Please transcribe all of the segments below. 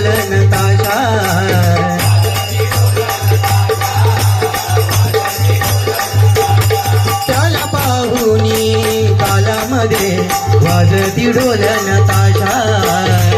तालामध्ये ताशा। त्याला पाहुनी तालामध्ये वाजती ढोलन ताशा।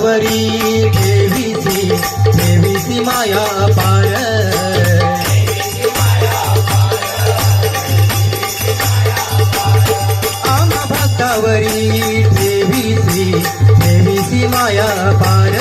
भक्तावरी देवीची देवीची माया पार आम्हा भक्तावरी देवीची देवीची माया पार